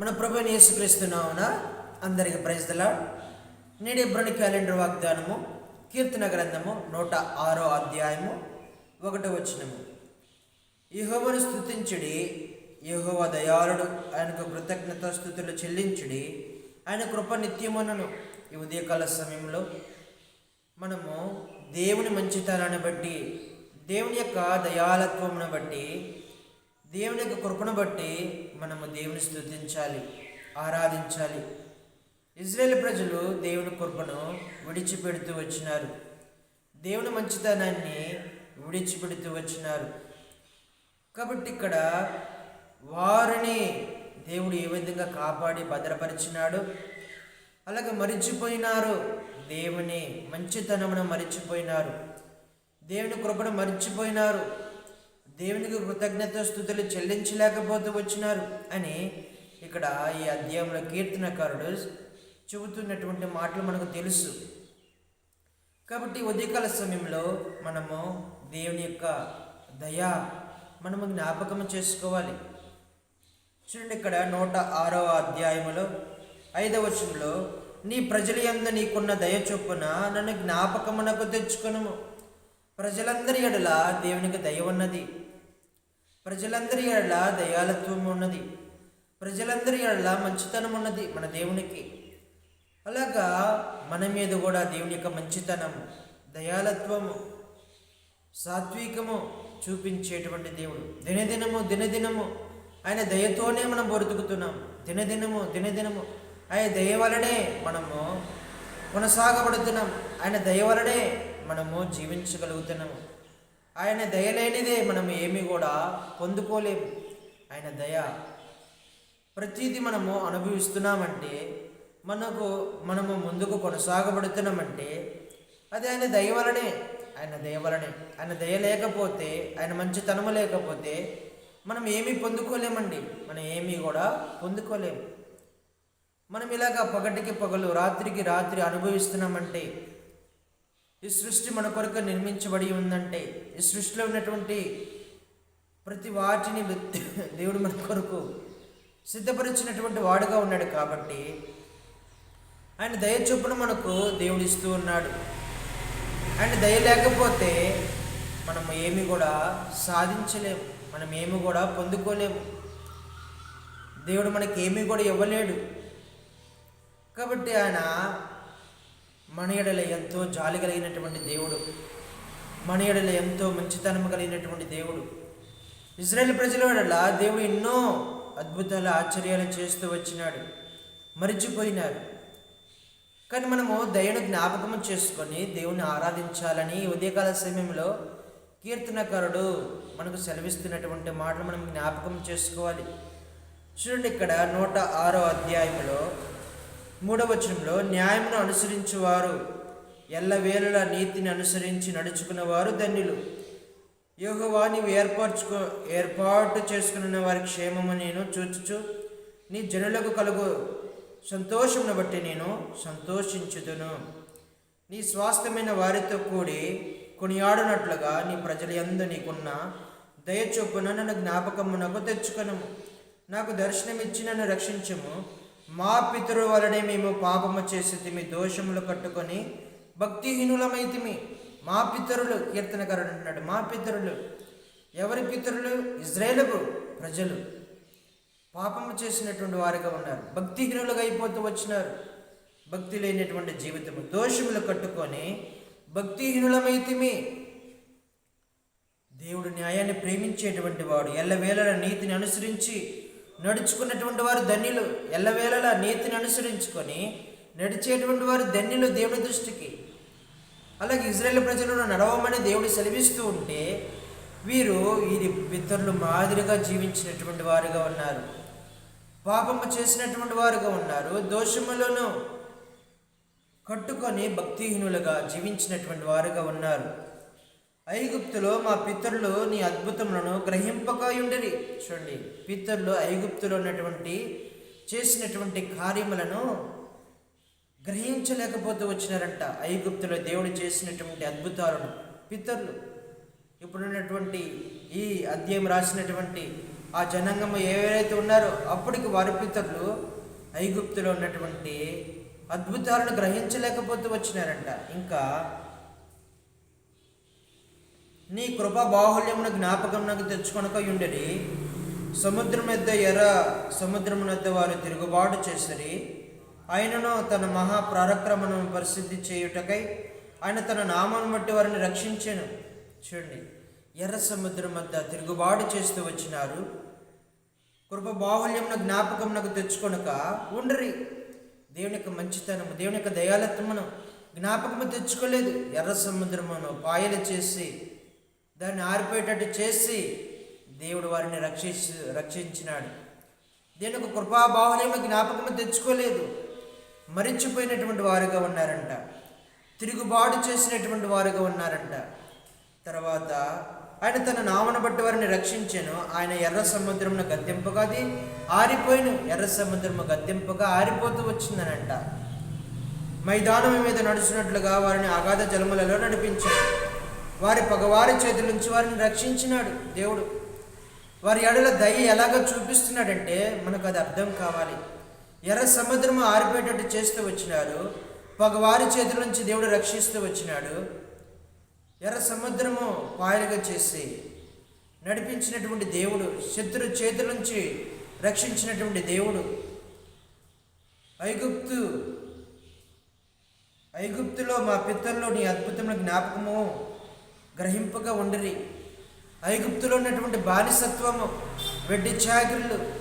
మన ప్రభు యేసుక్రీస్తున్నామన అందరికి ప్రైజ్దలా నేడు ఇబ్రని క్యాలెండర్ వాగ్దానము కీర్తన గ్రంథము నూట ఆరో అధ్యాయము ఒకటో వచనము. యహోవను స్థుతించుడి యహోవ దయాళుడు ఆయనకు కృతజ్ఞత స్థుతులు చెల్లించుడి ఆయన కృప నిత్యమునను. ఈ ఉదయకాల సమయంలో మనము దేవుని మంచితనాన్ని బట్టి దేవుని యొక్క దయాలత్వమును బట్టి దేవుని యొక్క కృపను బట్టి మనము దేవుని స్థుతించాలి ఆరాధించాలి. ఇజ్రాయేల్ ప్రజలు దేవుని కృపను విడిచిపెడుతూ వచ్చినారు. దేవుని మంచితనాన్ని విడిచిపెడుతూ వచ్చినారు. కాబట్టి ఇక్కడ వారిని దేవుడు ఏ విధంగా కాపాడి భద్రపరిచినాడు? అలాగే మరిచిపోయినారు. దేవుని మంచితనమును మరిచిపోయినారు. దేవుని కృపను మరిచిపోయినారు. దేవునికి కృతజ్ఞత స్థుతులు చెల్లించలేకపోతూ వచ్చినారు అని ఇక్కడ ఈ అధ్యాయంలో కీర్తనకారుడు చెబుతున్నటువంటి మాటలు మనకు తెలుసు. కాబట్టి ఉదయకాల సమయంలో మనము దేవుని యొక్క దయ మనము జ్ఞాపకం చేసుకోవాలి. చూడండి ఇక్కడ నూట ఆరవ అధ్యాయములో ఐదవ వచనంలో నీ ప్రజల యందు నీకున్న దయ చొప్పున నన్ను జ్ఞాపకమునకు తెచ్చుకును ప్రజలందరి ఎడల దేవునికి దయ ఉన్నది. ప్రజలందరి ఎడల దయాలత్వం ఉన్నది. ప్రజలందరి ఎడల మంచితనం ఉన్నది మన దేవునికి. అలాగా మన మీద కూడా దేవుని యొక్క మంచితనము దయాలత్వము సాత్వికము చూపించేటువంటి దేవుడు. దినదినము దినదినము ఆయన దయతోనే మనం బ్రతుకుతున్నాం దినదినము దినదినము ఆయన దయ వలనే మనము కొనసాగబడుతున్నాం. ఆయన దయ వలనే మనము జీవించగలుగుతున్నాము. ఆయన దయ లేనిదే మనం ఏమి కూడా పొందుకోలేము ఆయన దయ. ప్రతిదీ మనము అనుభవిస్తున్నామంటే మనకు మనము ముందుకు కొనసాగబడుతున్నామంటే అది ఆయన దయ వలనే ఆయన దయ వలనే. ఆయన దయ లేకపోతే ఆయన మంచితనము లేకపోతే మనం ఏమీ పొందుకోలేమండి. మనం ఏమీ కూడా పొందుకోలేము మనం ఇలాగా పగటికి పగలు రాత్రికి రాత్రి అనుభవిస్తున్నామంటే ఈ సృష్టి మన కొరకు నిర్మించబడి ఉందంటే ఈ సృష్టిలో ఉన్నటువంటి ప్రతి వాటిని దేవుడు మన కొరకు సిద్ధపరిచినటువంటి వాడుగా ఉన్నాడు కాబట్టి ఆయన దయ చొప్పున మనకు దేవుడు ఇస్తూ ఉన్నాడు. ఆయన దయ లేకపోతే మనం ఏమి కూడా సాధించలేము మనం ఏమి కూడా పొందుకోలేము. దేవుడు మనకి ఏమీ కూడా ఇవ్వలేడు. కాబట్టి ఆయన మణియడల ఎంతో జాలి కలిగినటువంటి దేవుడు. మణియడల ఎంతో మంచితనం కలిగినటువంటి దేవుడు. ఇజ్రాయెల్ ప్రజల ఎడల దేవుడు ఎన్నో అద్భుతాలు ఆశ్చర్యాలు చేస్తూ వచ్చినాడు. మరిచిపోయినారు. కానీ మనము దయను జ్ఞాపకం చేసుకొని దేవుని ఆరాధించాలని ఉదయకాల సమయంలో కీర్తనకారుడు మనకు సెలవిస్తున్నటువంటి మాటలు మనం జ్ఞాపకం చేసుకోవాలి. చూడండి ఇక్కడ నూట ఆరో అధ్యాయంలో మూడవ వచనంలో న్యాయమును అనుసరించువారు ఎల్లవేళల నీతిని అనుసరించి నడుచుకున్నవారు ధన్యులు. యోగవా నీవు ఏర్పరచుకో ఏర్పాటు చేసుకున్న వారి క్షేమము నేను చూచుచు నీ జనులకు కలుగు సంతోషమును బట్టి నేను సంతోషించుదును. నీ స్వాస్థ్యమైన వారితో కూడి కొనియాడునట్లుగా నీ ప్రజల ఎందు నీకున్న దయచొప్పున నన్ను జ్ఞాపకమునకు తెచ్చుకొనము. నాకు దర్శనమిచ్చి నన్ను రక్షించము. మా పితరు వలనే మేము పాపము చేసేతిమి దోషములు కట్టుకొని భక్తిహీనులమైతిమి. మా పితరులు కీర్తనకారుడు అంటున్నాడు మా పితరులు. ఎవరి పితరులు? ఇజ్రాయేలకు ప్రజలు. పాపము చేసినటువంటి వారిగా ఉన్నారు. భక్తిహీనులుగా అయిపోతూ వచ్చినారు. భక్తి లేనటువంటి జీవితము దోషములు కట్టుకొని భక్తిహీనులమైతిమి. దేవుడు న్యాయాన్ని ప్రేమించేటువంటి వాడు ఎల్లవేళల నీతిని అనుసరించి నడుచుకున్నటువంటి వారు ధన్యులు. ఎల్లవేళల నీతిని అనుసరించుకొని నడిచేటువంటి వారు ధన్యులు దేవుని దృష్టికి. అలాగే ఇజ్రాయేల్ ప్రజలను నడవమని దేవుడు సెలవిస్తూ ఉంటే వీరు వీరి ఇతరులు మాదిరిగా జీవించినటువంటి వారుగా ఉన్నారు. పాపము చేసినటువంటి వారుగా ఉన్నారు. దోషములను కట్టుకొని భక్తిహీనులుగా జీవించినటువంటి వారుగా ఉన్నారు. ఐగుప్తులో మా పితరులు నీ అద్భుతములను గ్రహింపక చూడండి పితరులు ఐగుప్తులో ఉన్నటువంటి చేసినటువంటి కార్యములను గ్రహించలేకపోతూ వచ్చినారంట. ఐగుప్తులో దేవుడు చేసినటువంటి అద్భుతాలను పితరులు. ఇప్పుడున్నటువంటి ఈ అధ్యయం రాసినటువంటి ఆ జనాంగము ఏవైతే ఉన్నారో అప్పటికి వారి పితరులు ఐగుప్తులో ఉన్నటువంటి అద్భుతాలను గ్రహించలేకపోతూ వచ్చినారంట. ఇంకా నీ కృప బాహుళ్యమున జ్ఞాపకం నాకు తెచ్చుకొనక ఉండడి సముద్రం మీద ఎర్ర సముద్రం వద్ద వారు తిరుగుబాటు చేసరి. ఆయనను తన మహా ప్రారక్రమను పరిశుద్ధి చేయుటకై ఆయన తన నామను బట్టి వారిని రక్షించాను. చూడండి ఎర్ర సముద్రం వద్ద తిరుగుబాటు చేస్తూ వచ్చినారు. కృప బాహుల్యమున జ్ఞాపకం నాకు తెచ్చుకొనక ఉండరి. దేవుని యొక్క మంచితనము దేవుని యొక్క దయాలత్వమును జ్ఞాపకము తెచ్చుకోలేదు. ఎర్ర సముద్రమును పాయలు చేసి దాన్ని ఆరిపోయేటట్టు చేసి దేవుడు వారిని రక్షించి రక్షించినాడు. దీని ఒక కృపా జ్ఞాపకం తెచ్చుకోలేదు. మరిచిపోయినటువంటి వారుగా ఉన్నారంట. తిరుగుబాటు చేసినటువంటి వారుగా ఉన్నారంట. తర్వాత ఆయన తన నామను బట్టి వారిని రక్షించాను. ఆయన ఎర్ర సముద్రమును గద్దెంపగా అది ఆరిపోయిన. ఎర్ర సముద్రము గద్దెంపగా ఆరిపోతూ వచ్చిందనంట. మైదానం మీద నడుచున్నట్లుగా వారిని అగాధ జలములలో నడిపించాడు. వారి పగవారి చేతుల నుంచి వారిని రక్షించినాడు దేవుడు. వారి ఎడల దయ ఎలాగ చూపిస్తున్నాడంటే మనకు అది అర్థం కావాలి. ఎర్ర సముద్రము ఆరిపోయేటట్టు చేస్తూ వచ్చినాడు. పగవారి చేతుల నుంచి దేవుడు రక్షిస్తూ వచ్చినాడు. ఎర్ర సముద్రము పాయలుగా చేసి నడిపించినటువంటి దేవుడు శత్రు చేతుల నుంచి రక్షించినటువంటి దేవుడు. ఐగుప్తు ఐగుప్తులో మా పిత్తల్లో నీ అద్భుతమైన జ్ఞాపకము గ్రహింపగా ఉండరి. ఐగుప్తులో ఉన్నటువంటి బానిసత్వము వెడ్డి చాకిళ్ళు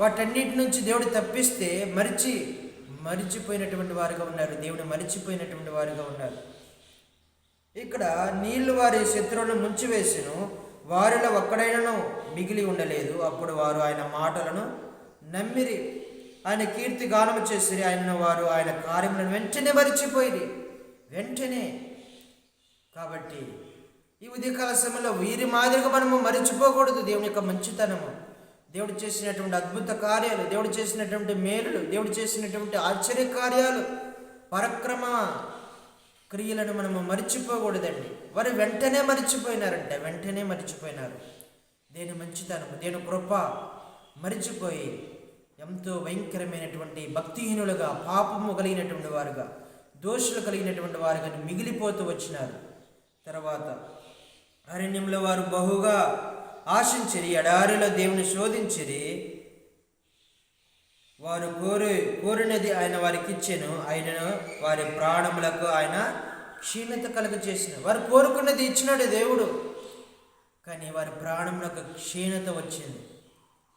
వాటన్నిటి నుంచి దేవుడు తప్పిస్తే మరిచి మరిచిపోయినటువంటి వారుగా ఉన్నారు. దేవుడు మరిచిపోయినటువంటి వారుగా ఉన్నారు. ఇక్కడ నీళ్ళు వారి శత్రువులను ముంచివేసిను. వారిలో ఒక్కడైనను మిగిలి ఉండలేదు. అప్పుడు వారు ఆయన మాటలను నమ్మిరి. ఆయన కీర్తి గానము చేసిరి. ఆయన వారు ఆయన కార్యములను వెంటనే మరిచిపోయిరి. వెంటనే. కాబట్టి ఈ ఉదయకాల సమయంలో వీరి మాదిరిగా మనము మరిచిపోకూడదు దేవుని యొక్క మంచితనము. దేవుడు చేసినటువంటి అద్భుత కార్యాలు దేవుడు చేసినటువంటి మేలులు దేవుడు చేసినటువంటి ఆశ్చర్య కార్యాలు పరక్రమ క్రియలను మనము మరిచిపోకూడదండి. వారు వెంటనే మర్చిపోయినారంట వెంటనే మర్చిపోయినారు. దేని మంచితనము దేని కృప మరిచిపోయి ఎంతో భయంకరమైనటువంటి భక్తిహీనులుగా పాపము కలిగినటువంటి వారుగా దోషులు కలిగినటువంటి వారుగా మిగిలిపోతూ వచ్చినారు. తర్వాత అరణ్యంలో వారు బహుగా ఆశించిరి ఎడారిలో దేవుని శోధించిరి. వారు కోరి కోరినది ఆయన వారికి ఇచ్చాను. ఆయనను వారి ప్రాణములకు ఆయన క్షీణత కలుగ చేసిన వారు కోరుకున్నది ఇచ్చినాడు దేవుడు. కానీ వారి ప్రాణములకు క్షీణత వచ్చింది.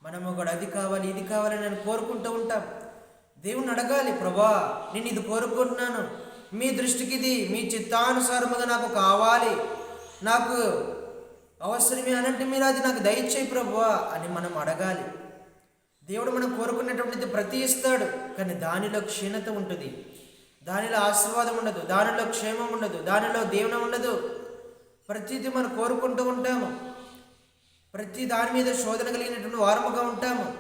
మనము కూడా అది కావాలి ఇది కావాలని నేను కోరుకుంటూ ఉంటాం. దేవుని అడగాలి ప్రభా నేను ఇది కోరుకుంటున్నాను. మీ దృష్టికి ఇది మీ చిత్తానుసారముగా నాకు కావాలి. నాకు అవసరమే అనంటే మీరు అది నాకు దయచేయి ప్రభువా అని మనం అడగాలి. దేవుడు మనం కోరుకున్నటువంటిది ప్రతి ఇస్తాడు కానీ దానిలో క్షీణత ఉంటుంది. దానిలో ఆశీర్వాదం ఉండదు దానిలో క్షేమం ఉండదు దానిలో దీవెన ఉండదు. ప్రతిదీ మనం కోరుకుంటూ ఉంటాము. ప్రతి దాని మీద శోధన కలిగినటువంటి వారముగా ఉంటాము.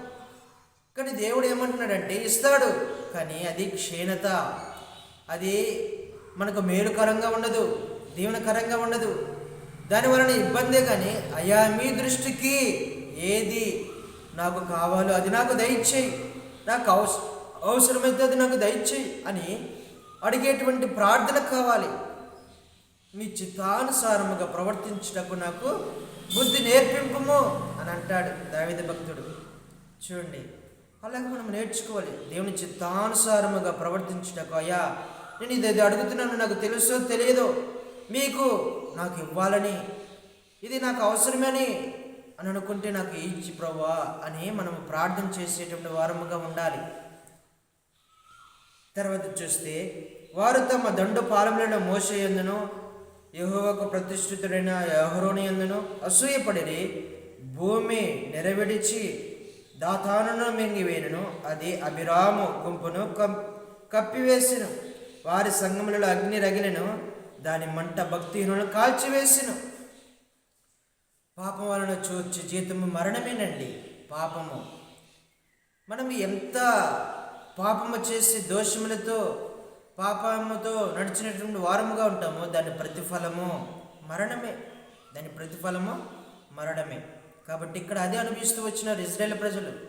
కానీ దేవుడు ఏమంటున్నాడంటే ఇస్తాడు కానీ అది క్షీణత. అది మనకు మేలుకరంగా ఉండదు దీవెనకరంగా ఉండదు. దాని వలన ఇబ్బందే కానీ అయ్యా మీ దృష్టికి ఏది నాకు కావాలో అది నాకు దయచేయి. నాకు అవస అవసరమైతే అది నాకు దయచేయి అని అడిగేటువంటి ప్రార్థన కావాలి. మీ చిత్తానుసారముగా ప్రవర్తించుటకు నాకు బుద్ధి నేర్పింపుము అని అంటాడు దావిద భక్తుడు. చూడండి అలాగే మనం నేర్చుకోవాలి. దేవుని చిత్తానుసారముగా ప్రవర్తించుటకు అయ్యా నేను ఇది ఇది అడుగుతున్నాను నాకు తెలుసో తెలియదో మీకు నాకు ఇవ్వాలని ఇది నాకు అవసరమని అని అనుకుంటే నాకు ఇచ్చి ప్రభా అని మనం ప్రార్థన చేసేటువంటి వారముగా ఉండాలి. తర్వాత చూస్తే వారు తమ దండు పాలములను మోసేయందును యహోవకు ప్రతిష్ఠితుడైన యహరోని ఎందును అసూయపడిరి భూమి నెరవేడిచి దాతానును మింగివేనును అది అభిరాము గుంపును కం వారి సంగములలో అగ్ని రగిలను. దాని మంట భక్తిహీనులను కాల్చివేసిన. పాపం వలన చూచి జీతము మరణమేనండి. పాపము. మనం ఎంత పాపము చేసి దోషములతో పాపముతో నడిచినటువంటి వారముగా ఉంటామో దాని ప్రతిఫలము మరణమే. దాని ప్రతిఫలము మరణమే. కాబట్టి ఇక్కడ అదే అనిపిస్తూ వచ్చినారు ఇజ్రాయేల్ ప్రజలు.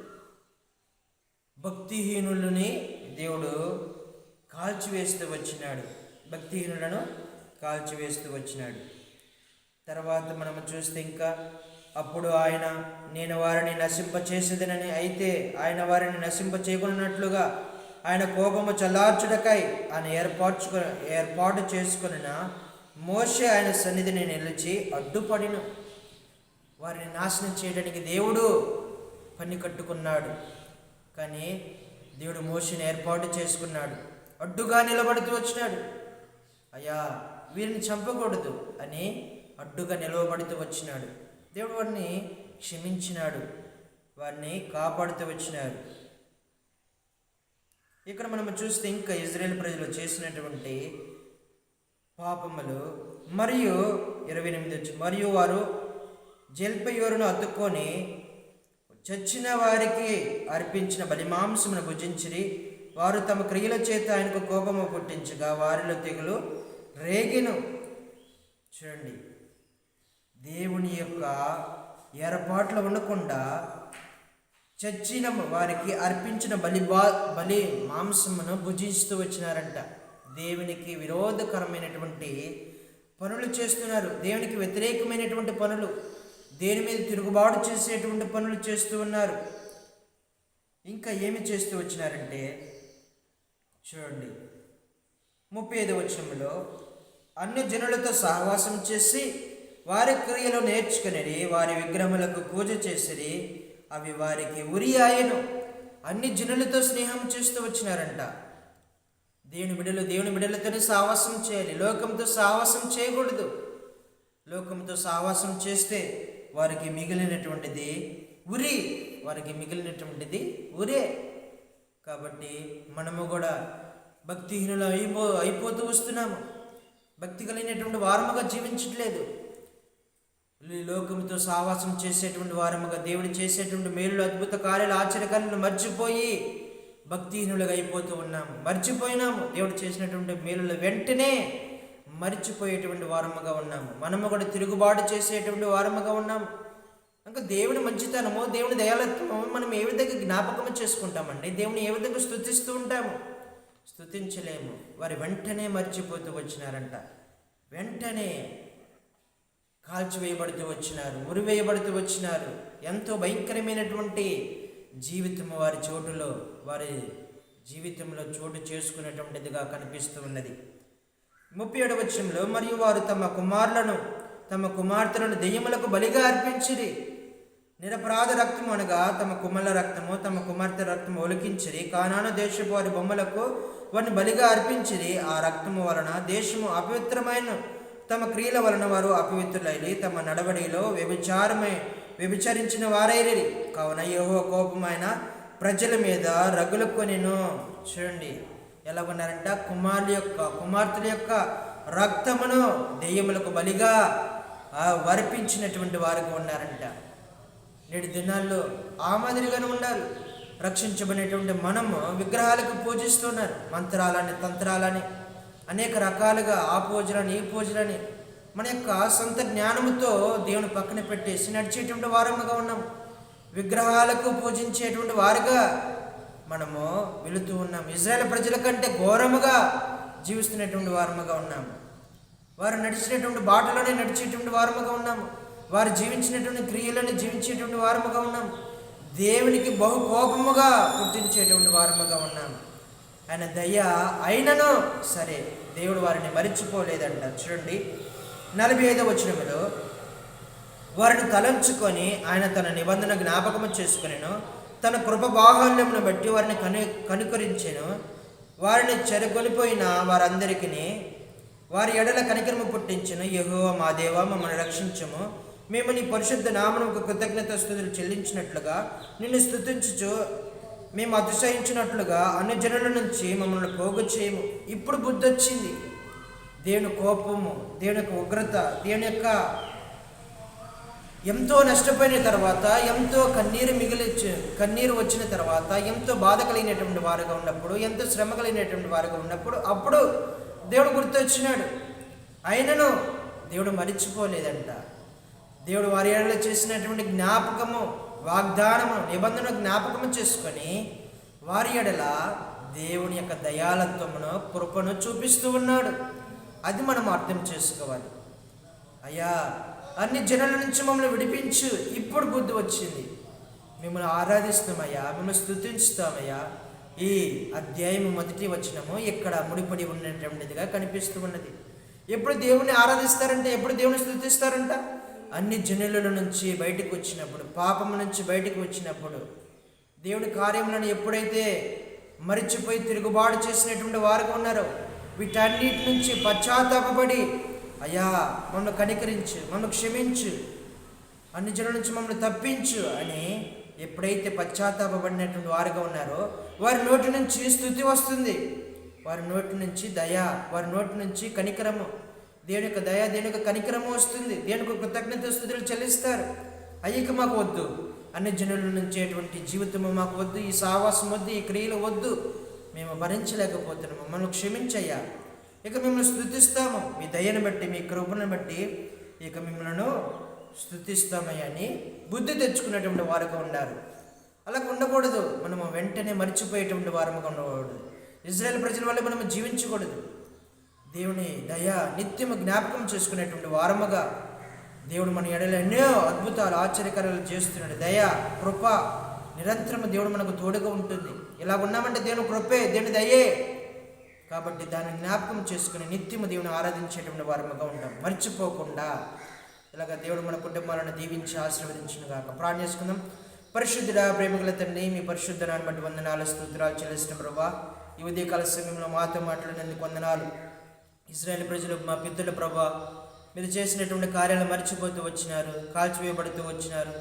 భక్తిహీనులని దేవుడు కాల్చివేస్తూ వచ్చినాడు. భక్తిహీనులను కాల్చివేస్తూ వచ్చినాడు. తర్వాత మనం చూస్తే ఇంకా అప్పుడు ఆయన నేను వారిని నశింప చేసేదనని అయితే ఆయన వారిని నశింప చేయకున్నట్లుగా ఆయన కోపము చల్లార్చుడకై ఆయన ఏర్పాటుకు ఏర్పాటు చేసుకున్న మోసే ఆయన సన్నిధిని నిలిచి అడ్డుపడిను. వారిని నాశనం చేయడానికి దేవుడు పని కట్టుకున్నాడు. కానీ దేవుడు మోసని ఏర్పాటు చేసుకున్నాడు. అడ్డుగా నిలబడుతూ వచ్చినాడు. అయ్యా వీరిని చంపకూడదు అని అడ్డుగా నిలవబడుతూ వచ్చినాడు. దేవుడు వారిని క్షమించినాడు. వారిని కాపాడుతూ వచ్చినారు. ఇక్కడ మనం చూస్తే ఇంకా ఇజ్రాయేల్ ప్రజలు చేసినటువంటి పాపములు మరియు ఇరవై ఎనిమిది వచ్చి మరియు వారు జల్పయోరును అతుక్కొని చచ్చిన వారికి అర్పించిన బలిమాంసమును భుజించిరి. వారు తమ క్రియల చేత ఆయనకు కోపము పుట్టించగా వారిలో తెగులు రేగిను. చూడండి. దేవుని యొక్క ఏర్పాట్లు ఉండకుండా చచ్చిన వారికి అర్పించిన బలి బా బలి మాంసమును భుజిస్తూ వచ్చినారంట. దేవునికి విరోధకరమైనటువంటి పనులు చేస్తున్నారు. దేవునికి వ్యతిరేకమైనటువంటి పనులు దేని మీద తిరుగుబాటు చేసేటువంటి పనులు చేస్తూ ఉన్నారు. ఇంకా ఏమి చేస్తూ వచ్చినారంటే చూడండి. ముప్పై ఐదు వచ్చంలో అన్ని జనులతో సహవాసం చేసి వారి క్రియలు నేర్చుకుని వారి విగ్రహములకు పూజ చేసిరి అవి వారికి ఉరి ఆయను అన్ని జనులతో స్నేహం చేస్తూ వచ్చినారంట. దేవుని బిడలు దేవుని బిడలతోనే సావాసం చేయాలి. లోకంతో సావాసం చేయకూడదు. లోకంతో సావాసం చేస్తే వారికి మిగిలినటువంటిది ఉరి వారికి మిగిలినటువంటిది ఉరే. కాబట్టి మనము కూడా భక్తిహీనులు అయిపో అయిపోతూ వస్తున్నాము. భక్తి కలిగినటువంటి వారముగా జీవించట్లేదు. ఈ లోకంతో సావాసం చేసేటువంటి వారముగా దేవుడు చేసేటువంటి మేలు అద్భుత కార్యాలు ఆశ్చర్యకాలను మర్చిపోయి భక్తిహీనులుగా అయిపోతూ ఉన్నాము. మర్చిపోయినాము. దేవుడు చేసినటువంటి మేలుల వెంటనే మర్చిపోయేటువంటి వారముగా ఉన్నాము. మనము కూడా తిరుగుబాటు చేసేటువంటి వారముగా ఉన్నాము. ఇంకా దేవుని మంచితనము దేవుని దయాలత్వము మనం ఏ విధంగా జ్ఞాపకం చేసుకుంటామండి? దేవుని ఏ విధంగా స్థుతిస్తూ ఉంటాము? స్థుతించలేము వారి వెంటనే మర్చిపోతూ వచ్చినారంట. వెంటనే కాల్చివేయబడుతూ వచ్చినారు ఉరివేయబడుతూ వచ్చినారు. ఎంతో భయంకరమైనటువంటి జీవితం వారి చోటులో వారి జీవితంలో చోటు చేసుకునేటువంటిదిగా కనిపిస్తూ ఉన్నది. ముప్పై ఏడవ మరియు వారు తమ కుమారులను తమ కుమార్తెలను దెయ్యములకు బలిగా అర్పించిరి. నిరపరాధ రక్తము అనగా తమ కుమ్మల రక్తము తమ కుమార్తె రక్తము ఒలికించిరి. కానాన దేశపు వారి బొమ్మలకు వారిని బలిగా అర్పించిరి. ఆ రక్తము వలన దేశము అపవిత్రమైన తమ క్రియల వలన వారు అపవిత్రులైలి తమ నడవడిలో వ్యభిచారమై వ్యభిచరించిన వారైరి కావున యెహోవా కోపమైన ప్రజల మీద రగులుకొనిను. చూడండి ఎలా ఉన్నారంట? కుమారుల యొక్క కుమార్తెల యొక్క రక్తమును దెయ్యములకు బలిగా వర్పించినటువంటి వారికి ఉన్నారంట. నేటి దినాల్లో ఆ మాదిరిగానే ఉండాలి. రక్షించబడినటువంటి మనము విగ్రహాలకు పూజిస్తున్నారు. మంత్రాలని తంత్రాలని అనేక రకాలుగా ఆ పూజలని ఈ పూజలని మన యొక్క సొంత జ్ఞానముతో దేవుని పక్కన పెట్టేసి నడిచేటువంటి వారముగా ఉన్నాం విగ్రహాలకు పూజించేటువంటి వారుగా మనము వెళుతూ ఉన్నాం ఇజ్రాయెల్ ప్రజల కంటే ఘోరముగా జీవిస్తున్నటువంటి వారముగా ఉన్నాము. వారు నడిచినటువంటి బాటలోనే నడిచేటువంటి వారముగా ఉన్నాము. వారు జీవించినటువంటి క్రియలను జీవించేటువంటి వారముగా ఉన్నాం. దేవునికి బహు కోపముగా పుట్టించేటువంటి వారముగా ఉన్నాం. ఆయన దయ అయినను సరే దేవుడు వారిని మరిచిపోలేదంట. చూడండి నలభై ఐదవ వచనములో వారిని తలంచుకొని ఆయన తన నిబంధన జ్ఞాపకము చేసుకునేను తన కృప బాహుల్యమును బట్టి వారిని కను కనుకరించెను. వారిని చెరగొలిపోయిన వారందరికీ వారి ఎడల కనికరము పుట్టించను. యహో మా దేవ మమ్మల్ని రక్షించము. మేము నీ పరిశుద్ధ నామనకు కృతజ్ఞత స్థుతులు చెల్లించినట్లుగా నిన్ను స్థుతించుచు మేము అతిశయించినట్లుగా అన్ని జనుల నుంచి మమ్మల్ని పోగు చేయము. ఇప్పుడు బుద్ధి వచ్చింది. దేవుని కోపము దేవుని యొక్క ఉగ్రత దేవుని యొక్క ఎంతో నష్టపోయిన తర్వాత ఎంతో కన్నీరు మిగిలి కన్నీరు వచ్చిన తర్వాత ఎంతో బాధ కలిగినటువంటి వారుగా ఉన్నప్పుడు ఎంతో శ్రమ కలిగినటువంటి వారుగా ఉన్నప్పుడు అప్పుడు దేవుడు గుర్తొచ్చినాడు. అయినను దేవుడు మరిచిపోలేదంట. దేవుడు వారి ఏడలో చేసినటువంటి జ్ఞాపకము వాగ్దానము నిబంధన జ్ఞాపకము చేసుకొని వారి ఎడల దేవుని యొక్క దయాలత్వమును కృపను చూపిస్తూ ఉన్నాడు. అది మనం అర్థం చేసుకోవాలి. అయ్యా అన్ని జనుల నుంచి మమ్మల్ని విడిపించు. ఇప్పుడు బుద్ధి వచ్చింది. మిమ్మల్ని ఆరాధిస్తామయ్యా మిమ్మల్ని స్థుతించుతామయ్యా. ఈ అధ్యాయం మొదటి వచనము ఇక్కడ ముడిపడి ఉన్నటువంటిదిగా కనిపిస్తూ ఉన్నది. ఎప్పుడు దేవుని ఆరాధిస్తారంటే? ఎప్పుడు దేవుని స్థుతిస్తారంట? అన్ని జనుల నుంచి బయటకు వచ్చినప్పుడు పాపం నుంచి బయటకు వచ్చినప్పుడు దేవుడి కార్యములను ఎప్పుడైతే మరిచిపోయి తిరుగుబాటు చేసినటువంటి వారుగా ఉన్నారో వీటన్నిటి నుంచి పశ్చాత్తాపడి అయ్యా మమ్మల్ని కనికరించు మమ్మల్ని క్షమించు అన్ని జనుల నుంచి మమ్మల్ని తప్పించు అని ఎప్పుడైతే పశ్చాత్తాపడినటువంటి వారుగా ఉన్నారో వారి నోటి నుంచి స్థుతి వస్తుంది. వారి నోటి నుంచి దయ వారి నోటి నుంచి కనికరము. దేవుని యొక్క దయ దేవుని యొక్క కనికరము వస్తుంది. దేవునికి కృతజ్ఞత స్థుతులు చెల్లిస్తారు. అయ్యక మాకు వద్దు. అన్ని జనుల నుంచి అటువంటి జీవితము మాకు వద్దు. ఈ సావాసం వద్దు ఈ క్రియలు వద్దు. మేము భరించలేకపోతున్నాము. మమ్మల్ని క్షమించయ్యా. ఇక మిమ్మల్ని స్థుతిస్తాము. మీ దయను బట్టి మీ కృపను బట్టి ఇక మిమ్మల్ని స్థుతిస్తామయ్యా అని బుద్ధి తెచ్చుకునేటువంటి వారుగా ఉన్నారు అలా ఉండకూడదు. మనము వెంటనే మర్చిపోయేటువంటి వారముగా ఉండకూడదు. ఇజ్రాయెల్ ప్రజల వల్ల మనము జీవించకూడదు. దేవుని దయ నిత్యము జ్ఞాపకం చేసుకునేటువంటి వారముగా దేవుడు మన ఎడల ఎన్నో అద్భుతాలు ఆశ్చర్యకరాలు చేస్తున్నాడు. దయ కృప నిరంతరము దేవుడు మనకు తోడుగా ఉంటుంది. ఇలా ఉన్నామంటే దేవుని కృపే దేవుని దయే. కాబట్టి దాన్ని జ్ఞాపకం చేసుకుని నిత్యము దేవుని ఆరాధించేటువంటి వారముగా ఉంటాం మర్చిపోకుండా ఇలాగ దేవుడు మన కుటుంబాలను దీవించి ఆశీర్వదించిన గాక ప్రాణం చేసుకుందాం. పరిశుద్ధుడా ప్రేమగల తండ్రి మీ పరిశుద్ధనాన్ని బట్టి వందనాలు స్తోత్రాలు చెల్లిసిన ప్రభా. ఈ ఉదయకాల సమయంలో మాతో మాట్లాడినందుకు వందనాలు. ఇజ్రాయెల్ ప్రజలు మా పితృల ప్రభా మీరు చేసినటువంటి కార్యాలు మర్చిపోతూ వచ్చినారు కాల్చివేయబడుతూ వచ్చినారు.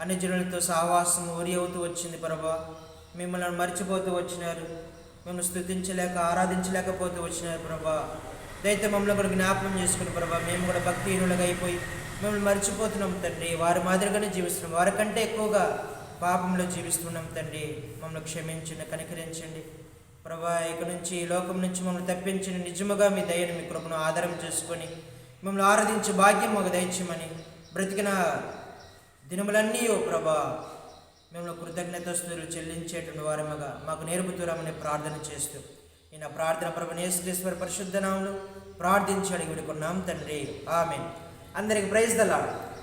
అన్ని జనులతో సహవాసం ఊరి అవుతూ వచ్చింది ప్రభా. మిమ్మల్ని మర్చిపోతూ వచ్చినారు. మేము స్థుతించలేక ఆరాధించలేకపోతూ వచ్చినారు ప్రభా. దైతే మమ్మల్ని కూడా జ్ఞాపకం చేసుకుని ప్రభా మేము కూడా భక్తిహీనులుగా అయిపోయి మిమ్మల్ని మర్చిపోతున్నాం తండ్రి. వారి మాదిరిగానే జీవిస్తున్నాం. వారికంటే ఎక్కువగా పాపంలో జీవిస్తున్నాం తండ్రి. మమ్మల్ని క్షమించండి కనికరించండి. ప్రభా ఇక నుంచి ఈ లోకం నుంచి మమ్మల్ని తప్పించిన నిజముగా మీ దయను మీ కృపను ఆధారం చేసుకొని మిమ్మల్ని ఆరాధించే భాగ్యం మాకు దయచేయమని బ్రతికిన దినములన్నీ ఓ ప్రభా మిమ్మల్ని కృతజ్ఞతస్తులు చెల్లించేటువంటి వారముగా మాకు నేర్పుతురామని ప్రార్థన చేస్తూ ఈయన ప్రార్థన ప్రభు నేశ్వర పరిశుద్ధ నామలు ప్రార్థించాడు అడిగి విడుకున్నాం తండ్రి. ఆమె అందరికి ప్రైజ్ దలాడు